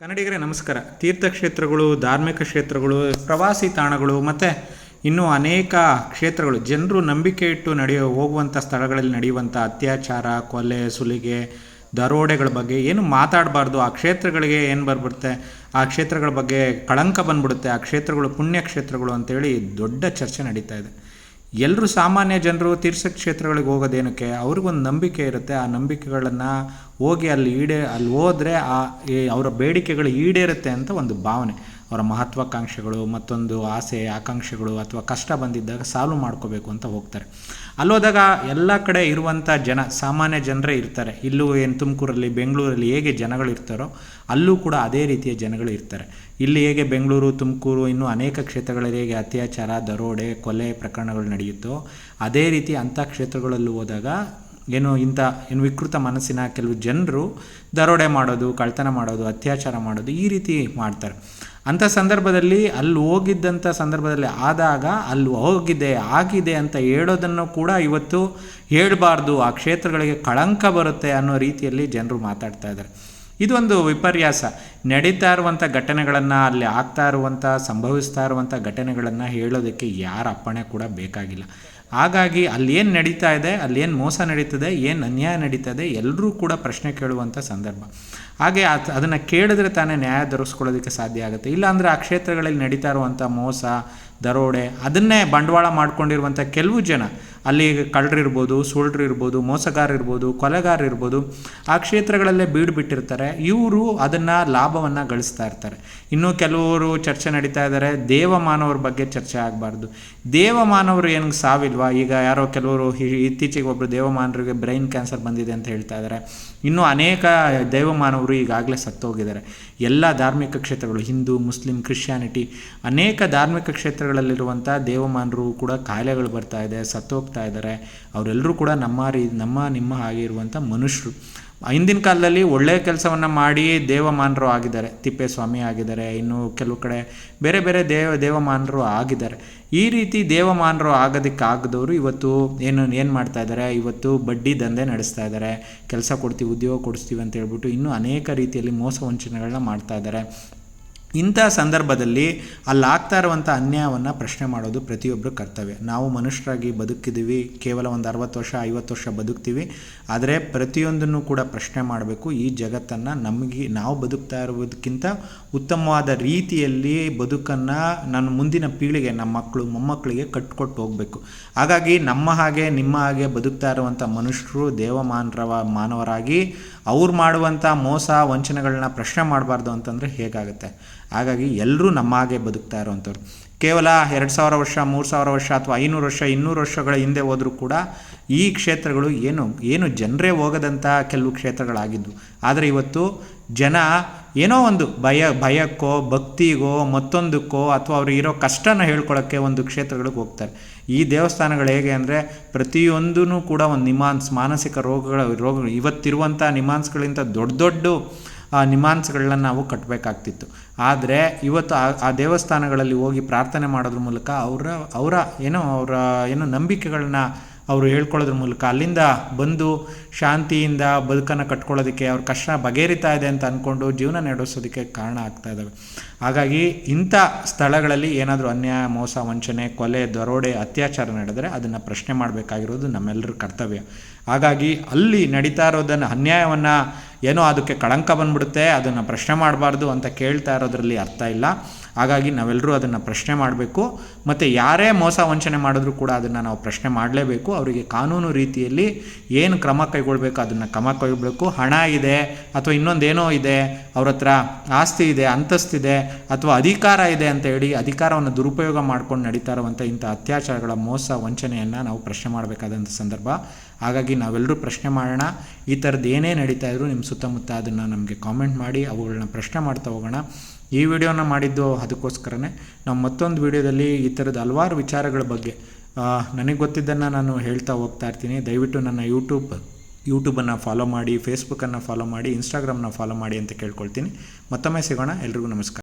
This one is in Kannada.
ಕನ್ನಡಿಗರೇ, ನಮಸ್ಕಾರ. ತೀರ್ಥಕ್ಷೇತ್ರಗಳು, ಧಾರ್ಮಿಕ ಕ್ಷೇತ್ರಗಳು, ಪ್ರವಾಸಿ ತಾಣಗಳು, ಮತ್ತು ಇನ್ನೂ ಅನೇಕ ಕ್ಷೇತ್ರಗಳು. ಜನರು ನಂಬಿಕೆ ಇಟ್ಟು ನಡೆಯೋ ಹೋಗುವಂಥ ಸ್ಥಳಗಳಲ್ಲಿ ನಡೆಯುವಂಥ ಅತ್ಯಾಚಾರ, ಕೊಲೆ, ಸುಲಿಗೆ, ದರೋಡೆಗಳ ಬಗ್ಗೆ ಏನು ಮಾತಾಡಬಾರ್ದು. ಆ ಕ್ಷೇತ್ರಗಳಿಗೆ ಏನು ಬರ್ಬಿಡುತ್ತೆ? ಆ ಕ್ಷೇತ್ರಗಳ ಬಗ್ಗೆ ಕಳಂಕ ಬಂದ್ಬಿಡುತ್ತೆ. ಆ ಕ್ಷೇತ್ರಗಳು ಪುಣ್ಯ ಕ್ಷೇತ್ರಗಳು ಅಂತೇಳಿ ದೊಡ್ಡ ಚರ್ಚೆ ನಡೀತಾ ಇದೆ. ಎಲ್ಲರೂ ಸಾಮಾನ್ಯ ಜನರು ತೀರ್ಥ ಕ್ಷೇತ್ರಗಳಿಗೆ ಹೋಗೋದೇನಕ್ಕೆ? ಅವ್ರಿಗೊಂದು ನಂಬಿಕೆ ಇರುತ್ತೆ. ಆ ನಂಬಿಕೆಗಳನ್ನು ಹೋಗಿ ಅಲ್ಲಿ ಈಡೇ, ಅಲ್ಲಿ ಹೋದರೆ ಆ ಅವರ ಬೇಡಿಕೆಗಳು ಈಡೇರುತ್ತೆ ಅಂತ ಒಂದು ಭಾವನೆ. ಅವರ ಮಹತ್ವಾಕಾಂಕ್ಷೆಗಳು ಮತ್ತೊಂದು ಆಸೆ, ಆಕಾಂಕ್ಷೆಗಳು ಅಥವಾ ಕಷ್ಟ ಬಂದಿದ್ದಾಗ ಸಾಲ್ವ್ ಮಾಡ್ಕೋಬೇಕು ಅಂತ ಹೋಗ್ತಾರೆ. ಅಲ್ಲೋದಾಗ ಎಲ್ಲ ಕಡೆ ಇರುವಂಥ ಜನ, ಸಾಮಾನ್ಯ ಜನರೇ ಇರ್ತಾರೆ. ಇಲ್ಲೂ ಏನು ತುಮಕೂರಲ್ಲಿ, ಬೆಂಗಳೂರಲ್ಲಿ ಹೇಗೆ ಜನಗಳು ಇರ್ತಾರೋ ಅಲ್ಲೂ ಕೂಡ ಅದೇ ರೀತಿಯ ಜನಗಳು ಇರ್ತಾರೆ. ಇಲ್ಲಿ ಹೇಗೆ ಬೆಂಗಳೂರು, ತುಮಕೂರು ಇನ್ನೂ ಅನೇಕ ಕ್ಷೇತ್ರಗಳಲ್ಲಿ ಹೇಗೆ ಅತ್ಯಾಚಾರ, ದರೋಡೆ, ಕೊಲೆ ಪ್ರಕರಣಗಳು ನಡೆಯುತ್ತೋ ಅದೇ ರೀತಿ ಅಂಥ ಕ್ಷೇತ್ರಗಳಲ್ಲೂ ಹೋದಾಗ ಏನು ಇಂಥ ಏನು ವಿಕೃತ ಮನಸ್ಸಿನ ಕೆಲವು ಜನರು ದರೋಡೆ ಮಾಡೋದು ಕಳ್ತನ ಮಾಡೋದು, ಅತ್ಯಾಚಾರ ಮಾಡೋದು ಈ ರೀತಿ ಮಾಡ್ತಾರೆ. ಅಂಥ ಸಂದರ್ಭದಲ್ಲಿ ಅಲ್ಲಿ ಹೋಗಿದ್ದಂಥ ಸಂದರ್ಭದಲ್ಲಿ ಆದಾಗ ಅಲ್ಲಿ ಹೋಗಿದೆ, ಆಗಿದೆ ಅಂತ ಹೇಳೋದನ್ನು ಕೂಡ ಇವತ್ತು ಹೇಳಬಾರ್ದು. ಆ ಕ್ಷೇತ್ರಗಳಿಗೆ ಕಳಂಕ ಬರುತ್ತೆ ಅನ್ನೋ ರೀತಿಯಲ್ಲಿ ಜನರು ಮಾತಾಡ್ತಾ ಇದ್ದಾರೆ. ಇದೊಂದು ವಿಪರ್ಯಾಸ. ನಡೀತಾ ಇರುವಂಥ ಘಟನೆಗಳನ್ನು, ಅಲ್ಲಿ ಆಗ್ತಾ ಇರುವಂಥ ಸಂಭವಿಸ್ತಾ ಇರುವಂಥ ಘಟನೆಗಳನ್ನು ಹೇಳೋದಕ್ಕೆ ಯಾರ ಅಪ್ಪಣೆ ಕೂಡ ಬೇಕಾಗಿಲ್ಲ. ಹಾಗಾಗಿ ಏನು ನಡೀತಾ ಇದೆ, ಅಲ್ಲಿ ಏನು ಮೋಸ ನಡೀತದೆ, ಏನು ಅನ್ಯಾಯ ನಡೀತದೆ ಎಲ್ಲರೂ ಕೂಡ ಪ್ರಶ್ನೆ ಕೇಳುವಂಥ ಸಂದರ್ಭ. ಹಾಗೆ ಅದು ಅದನ್ನು ಕೇಳಿದ್ರೆ ತಾನೇ ನ್ಯಾಯ ದೊರಕಿಸ್ಕೊಳ್ಳೋದಕ್ಕೆ ಸಾಧ್ಯ ಆಗುತ್ತೆ. ಇಲ್ಲಾಂದರೆ ಆ ಕ್ಷೇತ್ರಗಳಲ್ಲಿ ನಡೀತಾ ಇರುವಂಥ ಮೋಸ, ದರೋಡೆ, ಅದನ್ನೇ ಬಂಡವಾಳ ಮಾಡ್ಕೊಂಡಿರುವಂಥ ಕೆಲವು ಜನ. ಅಲ್ಲಿ ಕಳ್ಳರಿರ್ಬೋದು ಸುಳ್ಳರಿರ್ಬೋದು ಮೋಸಗಾರರಿರ್ಬೋದು ಮೋಸಗಾರ ಇರ್ಬೋದು ಕೊಲೆಗಾರ ಇರ್ಬೋದು ಆ ಕ್ಷೇತ್ರಗಳಲ್ಲೇ ಬೀಡು ಬಿಟ್ಟಿರ್ತಾರೆ. ಇವರು ಅದನ್ನು ಲಾಭವನ್ನು ಗಳಿಸ್ತಾ ಇರ್ತಾರೆ. ಇನ್ನೂ ಕೆಲವರು ಚರ್ಚೆ ನಡೀತಾ ಇದ್ದಾರೆ, ದೇವಮಾನವರ ಬಗ್ಗೆ ಚರ್ಚೆ ಆಗಬಾರ್ದು. ದೇವಮಾನವರು ಏನು ಸಾವಿಲ್ವಾ? ಈಗ ಯಾರೋ ಕೆಲವರು ಇತ್ತೀಚೆಗೆ ಒಬ್ಬರು ದೇವಮಾನರಿಗೆ ಬ್ರೈನ್ ಕ್ಯಾನ್ಸರ್ ಬಂದಿದೆ ಅಂತ ಹೇಳ್ತಾ ಇದ್ದಾರೆ. ಇನ್ನೂ ಅನೇಕ ದೇವಮಾನವರು ಈಗಾಗಲೇ ಸತ್ತೋಗಿದ್ದಾರೆ. ಎಲ್ಲ ಧಾರ್ಮಿಕ ಕ್ಷೇತ್ರಗಳು, ಹಿಂದೂ, ಮುಸ್ಲಿಂ, ಕ್ರಿಶ್ಚಿಯಾನಿಟಿ, ಅನೇಕ ಧಾರ್ಮಿಕ ಕ್ಷೇತ್ರಗಳಲ್ಲಿರುವಂಥ ದೇವಮಾನರು ಕೂಡ ಕಾಯಿಲೆಗಳು ಬರ್ತಾ ಇದೆ, ಸತ್ತೋಗ್ತಾ ಇದ್ದಾರೆ. ಅವರೆಲ್ಲರೂ ಕೂಡ ನಮ್ಮ ರೀ, ನಮ್ಮ, ನಿಮ್ಮ ಹಾಗೆ ಇರುವಂಥ ಮನುಷ್ಯರು. ಹಿಂದಿನ ಕಾಲದಲ್ಲಿ ಒಳ್ಳೆಯ ಕೆಲಸವನ್ನು ಮಾಡಿ ದೇವಮಾನರು ಆಗಿದ್ದಾರೆ. ತಿಪ್ಪೇಸ್ವಾಮಿ ಆಗಿದ್ದಾರೆ, ಇನ್ನು ಕೆಲವು ಕಡೆ ಬೇರೆ ಬೇರೆ ದೇವ, ದೇವಮಾನರು ಆಗಿದ್ದಾರೆ. ಈ ರೀತಿ ದೇವಮಾನರು ಆಗೋದಕ್ಕಾಗದವರು ಇವತ್ತು ಏನು ಏನು ಮಾಡ್ತಾ ಇದ್ದಾರೆ? ಇವತ್ತು ಬಡ್ಡಿ ದಂಧೆ ನಡೆಸ್ತಾ ಇದ್ದಾರೆ. ಕೆಲಸ ಕೊಡ್ತೀವಿ, ಉದ್ಯೋಗ ಕೊಡಿಸ್ತೀವಿ ಅಂತ ಹೇಳ್ಬಿಟ್ಟು ಇನ್ನೂ ಅನೇಕ ರೀತಿಯಲ್ಲಿ ಮೋಸ ವಂಚನೆಗಳನ್ನ ಮಾಡ್ತಾ ಇದ್ದಾರೆ. ಇಂಥ ಸಂದರ್ಭದಲ್ಲಿ ಅಲ್ಲಿ ಆಗ್ತಾ ಇರುವಂಥ ಅನ್ಯಾಯವನ್ನು ಪ್ರಶ್ನೆ ಮಾಡೋದು ಪ್ರತಿಯೊಬ್ಬರ ಕರ್ತವ್ಯ. ನಾವು ಮನುಷ್ಯರಾಗಿ ಬದುಕಿದ್ದೀವಿ, ಕೇವಲ ಒಂದು ಅರವತ್ತು ವರ್ಷ, ಐವತ್ತು ವರ್ಷ ಬದುಕ್ತೀವಿ, ಆದರೆ ಪ್ರತಿಯೊಂದನ್ನು ಕೂಡ ಪ್ರಶ್ನೆ ಮಾಡಬೇಕು. ಈ ಜಗತ್ತನ್ನು ನಮಗೆ, ನಾವು ಬದುಕ್ತಾ ಇರೋದಕ್ಕಿಂತ ಉತ್ತಮವಾದ ರೀತಿಯಲ್ಲಿ ಬದುಕನ್ನು ನನ್ನ ಮುಂದಿನ ಪೀಳಿಗೆ, ನಮ್ಮ ಮಕ್ಕಳು, ಮೊಮ್ಮಕ್ಕಳಿಗೆ ಕಟ್ಕೊಟ್ಟು ಹೋಗಬೇಕು. ಹಾಗಾಗಿ ನಮ್ಮ ಹಾಗೆ, ನಿಮ್ಮ ಹಾಗೆ ಬದುಕ್ತಾ ಇರುವಂಥ ಮನುಷ್ಯರು ದೇವಮಾನರವ, ಮಾನವರಾಗಿ ಅವ್ರು ಮಾಡುವಂಥ ಮೋಸ ವಂಚನೆಗಳನ್ನ ಪ್ರಶ್ನೆ ಮಾಡಬಾರ್ದು ಅಂತಂದರೆ ಹೇಗಾಗುತ್ತೆ? ಹಾಗಾಗಿ ಎಲ್ಲರೂ ನಮ್ಮ ಹಾಗೆ ಬದುಕ್ತಾ ಇರೋವಂಥವ್ರು. ಕೇವಲ ಎರಡು ಸಾವಿರ ವರ್ಷ, ಮೂರು ಸಾವಿರ ವರ್ಷ ಅಥವಾ ಐನೂರು ವರ್ಷ, ಇನ್ನೂರು ವರ್ಷಗಳ ಹಿಂದೆ ಹೋದರೂ ಕೂಡ ಈ ಕ್ಷೇತ್ರಗಳು ಏನು ಏನು ಜನರೇ ಹೋಗದಂಥ ಕೆಲವು ಕ್ಷೇತ್ರಗಳಾಗಿದ್ದವು ಆದರೆ ಇವತ್ತು ಜನ ಏನೋ ಒಂದು ಭಯ, ಭಯಕ್ಕೋ, ಭಕ್ತಿಗೋ, ಮತ್ತೊಂದಕ್ಕೋ ಅಥವಾ ಅವ್ರಿಗೆ ಇರೋ ಕಷ್ಟನ ಹೇಳ್ಕೊಳ್ಳೋಕ್ಕೆ ಒಂದು ಕ್ಷೇತ್ರಗಳಿಗೆ ಹೋಗ್ತಾರೆ. ಈ ದೇವಸ್ಥಾನಗಳು ಹೇಗೆ ಅಂದರೆ ಪ್ರತಿಯೊಂದೂ ಕೂಡ ಒಂದು ನಿಮಾನ್ಸ್, ಮಾನಸಿಕ ರೋಗಗಳ ರೋಗಗಳು ಇವತ್ತಿರುವಂಥ ನಿಮಾನ್ಸ್ಗಳಿಂದ ದೊಡ್ಡ ದೊಡ್ಡ ನಿಮಾನ್ಸ್ಗಳನ್ನ ನಾವು ಕಟ್ಟಬೇಕಾಗ್ತಿತ್ತು ಆದರೆ ಇವತ್ತು ಆ ಆ ದೇವಸ್ಥಾನಗಳಲ್ಲಿ ಹೋಗಿ ಪ್ರಾರ್ಥನೆ ಮಾಡೋದ್ರ ಮೂಲಕ ಅವರ ಅವರ ಏನೋ ಅವರ ಏನು ನಂಬಿಕೆಗಳನ್ನ ಅವರು ಹೇಳ್ಕೊಳ್ಳೋದ್ರ ಮೂಲಕ ಅಲ್ಲಿಂದ ಬಂದು ಶಾಂತಿಯಿಂದ ಬದುಕನ್ನು ಕಟ್ಕೊಳ್ಳೋದಕ್ಕೆ ಅವ್ರ ಕಷ್ಟ ಬಗೆಹರಿತಾ ಇದೆ ಅಂತ ಅಂದ್ಕೊಂಡು ಜೀವನ ನಡೆಸೋದಕ್ಕೆ ಕಾರಣ ಆಗ್ತಾ ಇದ್ದಾವೆ ಹಾಗಾಗಿ ಇಂಥ ಸ್ಥಳಗಳಲ್ಲಿ ಏನಾದರೂ ಅನ್ಯಾಯ, ಮೋಸ, ವಂಚನೆ, ಕೊಲೆ, ದರೋಡೆ, ಅತ್ಯಾಚಾರ ನಡೆದರೆ ಅದನ್ನು ಪ್ರಶ್ನೆ ಮಾಡಬೇಕಾಗಿರೋದು ನಮ್ಮೆಲ್ಲರ ಕರ್ತವ್ಯ. ಹಾಗಾಗಿ ಅಲ್ಲಿ ನಡೀತಾ ಇರೋದನ್ನು ಅನ್ಯಾಯವನ್ನು ಏನೋ ಅದಕ್ಕೆ ಕಳಂಕ ಬಂದ್ಬಿಡುತ್ತೆ, ಅದನ್ನು ಪ್ರಶ್ನೆ ಮಾಡಬಾರ್ದು ಅಂತ ಕೇಳ್ತಾ ಇರೋದ್ರಲ್ಲಿ ಅರ್ಥ ಇಲ್ಲ. ಹಾಗಾಗಿ ನಾವೆಲ್ಲರೂ ಅದನ್ನು ಪ್ರಶ್ನೆ ಮಾಡಬೇಕು. ಮತ್ತು ಯಾರೇ ಮೋಸ ವಂಚನೆ ಮಾಡಿದ್ರೂ ಕೂಡ ಅದನ್ನು ನಾವು ಪ್ರಶ್ನೆ ಮಾಡಲೇಬೇಕು. ಅವರಿಗೆ ಕಾನೂನು ರೀತಿಯಲ್ಲಿ ಏನು ಕ್ರಮ ಕೈಗೊಳ್ಬೇಕು, ಅದನ್ನು ಕ್ರಮ ಕೈಗೊಳ್ಬೇಕು. ಹಣ ಇದೆ ಅಥವಾ ಇನ್ನೊಂದೇನೋ ಇದೆ, ಅವ್ರ ಹತ್ರ ಆಸ್ತಿ ಇದೆ ಅಂತಸ್ತಿದೆ ಅಥವಾ ಅಧಿಕಾರ ಇದೆ ಅಂತ ಹೇಳಿ ಅಧಿಕಾರವನ್ನು ದುರುಪಯೋಗ ಮಾಡ್ಕೊಂಡು ನಡೀತಾ ಇರುವಂಥ ಇಂಥ ಅತ್ಯಾಚಾರಗಳ ಮೋಸ ವಂಚನೆಯನ್ನು ನಾವು ಪ್ರಶ್ನೆ ಮಾಡಬೇಕಾದಂಥ ಸಂದರ್ಭ. ಹಾಗಾಗಿ ನಾವೆಲ್ಲರೂ ಪ್ರಶ್ನೆ ಮಾಡೋಣ. ಈ ಥರದ್ದು ಏನೇ ನಡೀತಾ ಇದ್ರು ನಿಮ್ಮ ಸುತ್ತಮುತ್ತ ಅದನ್ನು ನಮಗೆ ಕಾಮೆಂಟ್ ಮಾಡಿ ಅವುಗಳನ್ನ ಪ್ರಶ್ನೆ ಮಾಡ್ತಾ ಹೋಗೋಣ. ಈ ವಿಡಿಯೋನ ಮಾಡಿದ್ದು ಅದಕ್ಕೋಸ್ಕರನೇ ನಾವು ಮತ್ತೊಂದು ವಿಡಿಯೋದಲ್ಲಿ ಈ ಥರದ ಹಲವಾರು ವಿಚಾರಗಳ ಬಗ್ಗೆ ನನಗೆ ಗೊತ್ತಿದ್ದನ್ನು ನಾನು ಹೇಳ್ತಾ ಹೋಗ್ತಾ ಇರ್ತೀನಿ. ದಯವಿಟ್ಟು ನನ್ನ ಯೂಟ್ಯೂಬ್ ಯೂಟ್ಯೂಬನ್ನು ಫಾಲೋ ಮಾಡಿ ಫೇಸ್ಬುಕ್ಕನ್ನು ಫಾಲೋ ಮಾಡಿ ಇನ್ಸ್ಟಾಗ್ರಾಮ್ನ ಫಾಲೋ ಮಾಡಿ ಅಂತ ಕೇಳ್ಕೊಳ್ತೀನಿ. ಮತ್ತೊಮ್ಮೆ ಸಿಗೋಣ. ಎಲ್ರಿಗೂ ನಮಸ್ಕಾರ.